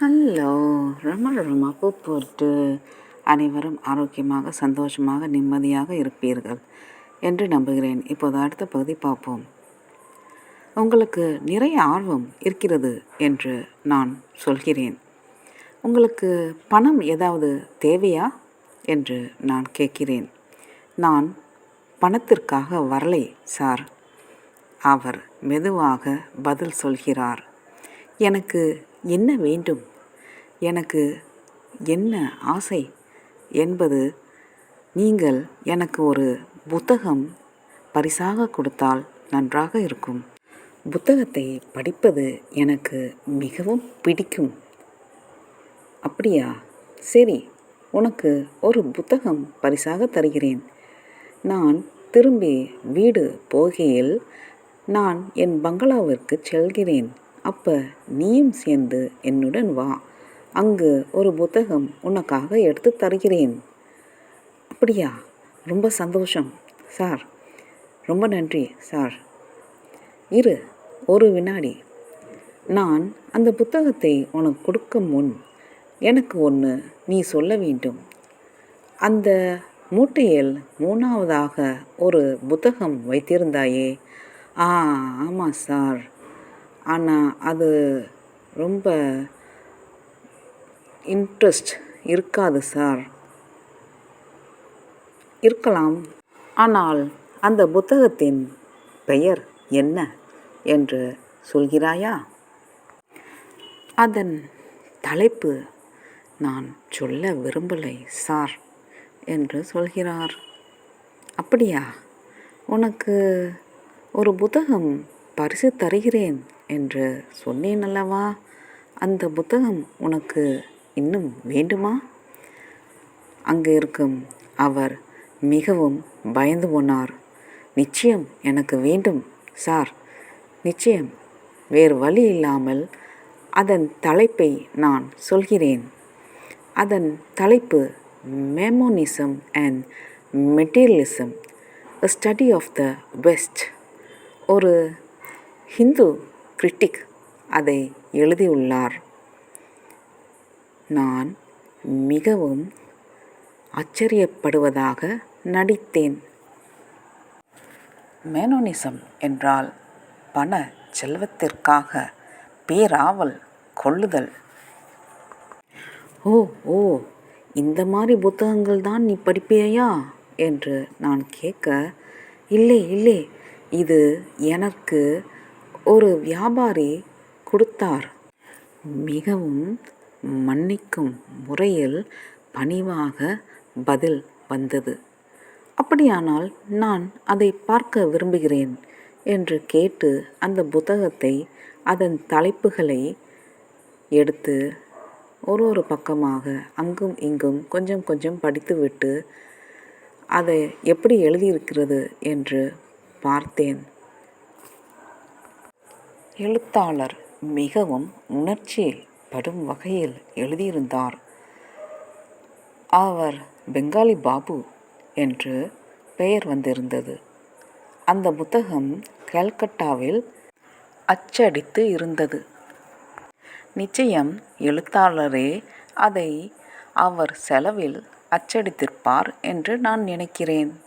Hello ரொம்ப ரொம்ப போட்டு அனைவரும் ஆரோக்கியமாக சந்தோஷமாக நிம்மதியாக இருப்பீர்கள் என்று நம்புகிறேன். இப்போது அடுத்த பகுதி பார்ப்போம். உங்களுக்கு நிறைய ஆர்வம் இருக்கிறது என்று நான் சொல்கிறேன். உங்களுக்கு பணம் ஏதாவது தேவையா என்று நான் கேட்கிறேன். நான் பணத்திற்காக வரலை சார். அவர் மெதுவாக பதில் சொல்கிறார். எனக்கு என்ன வேண்டும்? எனக்கு என்ன ஆசை? என்பது நீங்கள் எனக்கு ஒரு புத்தகம் பரிசாக கொடுத்தால் நன்றாக இருக்கும். புத்தகத்தை படிப்பது எனக்கு மிகவும் பிடிக்கும். அப்படியா? சரி உனக்கு ஒரு புத்தகம் பரிசாக தருகிறேன். நான் திரும்பி வீடு போகையில் நான் என் பங்களாவிற்கு செல்கிறேன். அப்போ நீயும் சேர்ந்து என்னுடன் வா. அங்கு ஒரு புத்தகம் உனக்காக எடுத்து தருகிறேன். அப்படியா? ரொம்ப சந்தோஷம் சார். ரொம்ப நன்றி சார். இரு ஒரு வினாடி. நான் அந்த புத்தகத்தை உனக்கு கொடுக்க முன் எனக்கு ஒன்று நீ சொல்ல வேண்டும். அந்த மூட்டையில் மூணாவதாக ஒரு புத்தகம் வைத்திருந்தாயே. ஆ ஆமாம் சார். ஆனால் அது ரொம்ப இன்ட்ரெஸ்ட் இருக்காது சார் இருக்கலாம். ஆனால் அந்த புத்தகத்தின் பெயர் என்ன என்று சொல்கிறாயா? அதன் தலைப்பு நான் சொல்ல விரும்பலை சார் என்று சொல்கிறார். அப்படியா? உனக்கு ஒரு புத்தகம் பரிசு தருகிறேன் என்று சொன்னேன் அல்லவா? அந்த புத்தகம் உனக்கு இன்னும் வேண்டுமா? அங்கு இருக்கும் அவர் மிகவும் பயந்து போனார். நிச்சயம் எனக்கு வேண்டும் சார். நிச்சயம். வேறு வழி இல்லாமல் அதன் தலைப்பை நான் சொல்கிறேன். அதன் தலைப்பு monism and materialism study of the west ஒரு ஹிந்து கிரிட்டிக் அதை எழுதியுள்ளார். நான் மிகவும் ஆச்சரியப்படுவதாக நடித்தேன். மேனோனிசம் என்றால் பண செல்வத்திற்காக பேராவல் கொள்ளுதல். ஓ ஓ இந்த மாதிரி புத்தகங்கள் தான் நீ படிப்பியா? என்று நான் கேட்க இல்லை இல்லை இது எனக்கு ஒரு வியாபாரி கொடுத்தார். மிகவும் மன்னிக்கும் முறையில் பணிவாக பதில் வந்தது. அப்படியானால் நான் அதை பார்க்க விரும்புகிறேன் என்று கேட்டு அந்த புத்தகத்தை அதன் தலைப்புகளை எடுத்து ஒரு ஒரு பக்கமாக அங்கும் இங்கும் கொஞ்சம் கொஞ்சம் படித்துவிட்டு அதை எப்படி எழுதியிருக்கிறது? என்று பார்த்தேன். எழுத்தாளர் மிகவும் உணர்ச்சியில் படும் வகையில் எழுதியிருந்தார். அவர் பெங்காலி பாபு என்று பெயர் வந்திருந்தது. அந்த புத்தகம் கல்கட்டாவில் அச்சடித்து இருந்தது. நிச்சயம் எழுத்தாளரே அதை அவர் செலவில் அச்சடித்திருப்பார் என்று நான் நினைக்கிறேன்.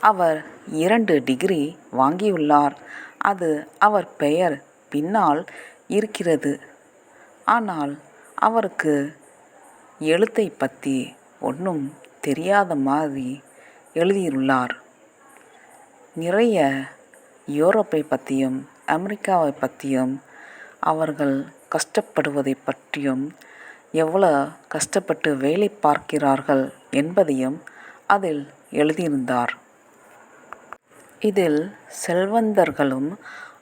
அவர் இரண்டு டிகிரி வாங்கியுள்ளார். அது அவர் பெயர் பின்னால் இருக்கிறது. ஆனால் அவருக்கு எழுத்தை பற்றி ஒன்றும் தெரியாத மாதிரி எழுதியுள்ளார். நிறைய யூரோப்பை பற்றியும் அமெரிக்காவை பற்றியும் அவர்கள் கஷ்டப்படுவதை பற்றியும் எவ்வளோ கஷ்டப்பட்டு வேலை பார்க்கிறார்கள் என்பதையும் அதில் எழுதியிருந்தார். இதில் செல்வந்தர்களும்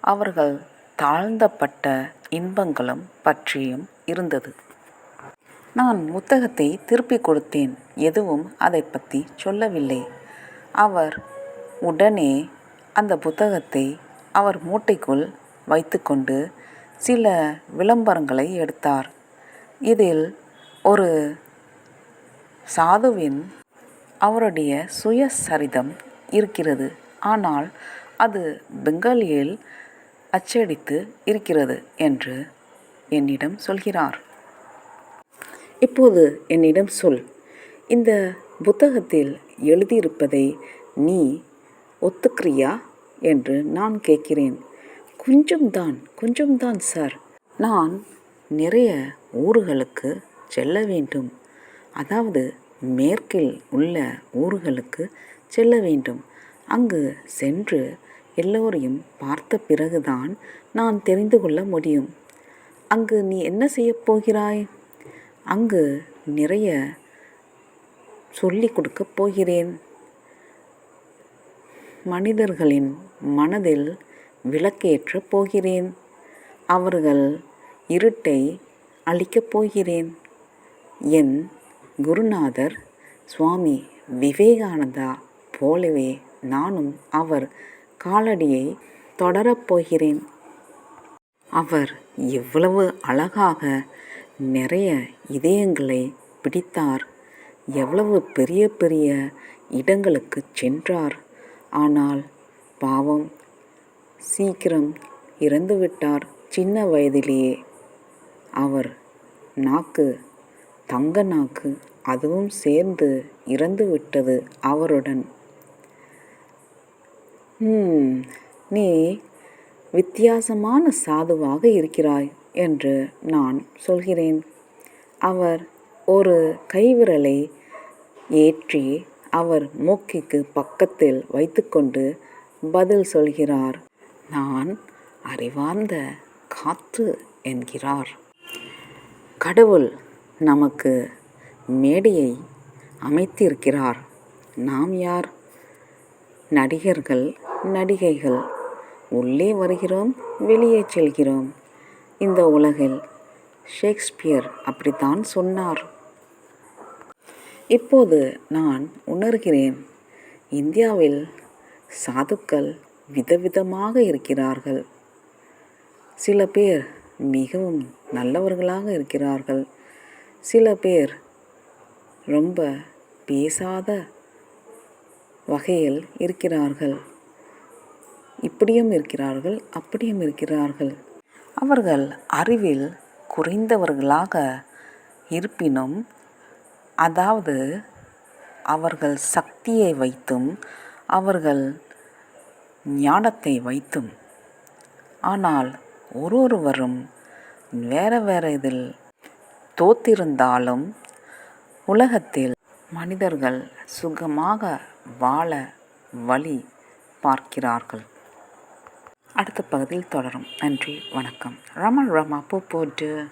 அவர்கள் தாழ்ந்தப்பட்ட இன்பங்களும் பற்றியும் இருந்தது. நான் புத்தகத்தை திருப்பிக் கொடுத்தேன் எதுவும் அதை பற்றி சொல்லவில்லை. அவர் உடனே அந்த புத்தகத்தை அவர் மூட்டைக்குள் வைத்துக்கொண்டு சில விளம்பரங்களை எடுத்தார். இதில் ஒரு சாதுவின் அவருடைய சுயசரிதம் இருக்கிறது. ஆனால் அது பெங்காலியில் அச்சடித்து இருக்கிறது என்று என்னிடம் சொல்கிறார். இப்போது என்னிடம் சொல். இந்த புத்தகத்தில் எழுதியிருப்பதை நீ ஒத்துக்கிறியா என்று நான் கேட்கிறேன். கொஞ்சம்தான் கொஞ்சம்தான் சார். நான் நிறைய ஊர்களுக்கு செல்ல வேண்டும். அதாவது மேற்கில் உள்ள ஊர்களுக்கு செல்ல வேண்டும். அங்கு சென்று எல்லோரையும் பார்த்த பிறகுதான் நான் தெரிந்து கொள்ள முடியும். அங்கு நீ என்ன செய்யப் போகிறாய்? அங்கு நிறைய சொல்லிக் கொடுக்கப் போகிறேன். மனிதர்களின் மனதில் விளக்கேற்றப் போகிறேன். அவர்கள் இருட்டை அழிக்கப் போகிறேன். என் குருநாதர் சுவாமி விவேகானந்தா போலவே நானும் அவர் காலடியை தொடரப் போகிறேன். அவர் எவ்வளவு அழகாக நிறைய இதயங்களை பிடித்தார். எவ்வளவு பெரிய பெரிய இடங்களுக்கு சென்றார். ஆனால் பாவம் சீக்கிரம் இறந்துவிட்டார் சின்ன வயதிலேயே. அவர் நாக்கு தங்க நாக்கு அதுவும் சேர்ந்து இறந்துவிட்டது அவருடன். நீ வித்தியாசமான சாதுவாக இருக்கிறாய் என்று நான் சொல்கிறேன். அவர் ஒரு கைவிரலை ஏற்றி அவர் மூக்கிக்கு பக்கத்தில் வைத்துக்கொண்டு பதில் சொல்கிறார். நான் அறிவார்ந்த காற்று என்கிறார். கடவுள் நமக்கு மேடையை அமைத்திருக்கிறார். நாம் யார்? நடிகர்கள் நடிகைகள். உள்ளே வருகிறோம் வெளியே செல்கிறோம். இந்த உலகில் ஷேக்ஸ்பியர் அப்படித்தான் சொன்னார். இப்போது நான் உணர்கிறேன் இந்தியாவில் சாதுக்கள் விதவிதமாக இருக்கிறார்கள். சில பேர் மிகவும் நல்லவர்களாக இருக்கிறார்கள். சில பேர் ரொம்ப பேசாத வகையில் இருக்கிறார்கள். இப்படியும் இருக்கிறார்கள் அப்படியும் இருக்கிறார்கள். அவர்கள் அறிவில் குறைந்தவர்களாக இருப்பினும் அதாவது அவர்கள் சக்தியை வைத்தும் அவர்கள் ஞானத்தை வைத்தும் ஆனால் ஒரு ஒருவரும் வேற வேற இதில் தோத்திருந்தாலும் உலகத்தில் மனிதர்கள் சுகமாக வாழ வழி பார்க்கிறார்கள். அடுத்த பகுதியில் தொடரும். நன்றி வணக்கம். ரமல் ரமா பூ போட்டு.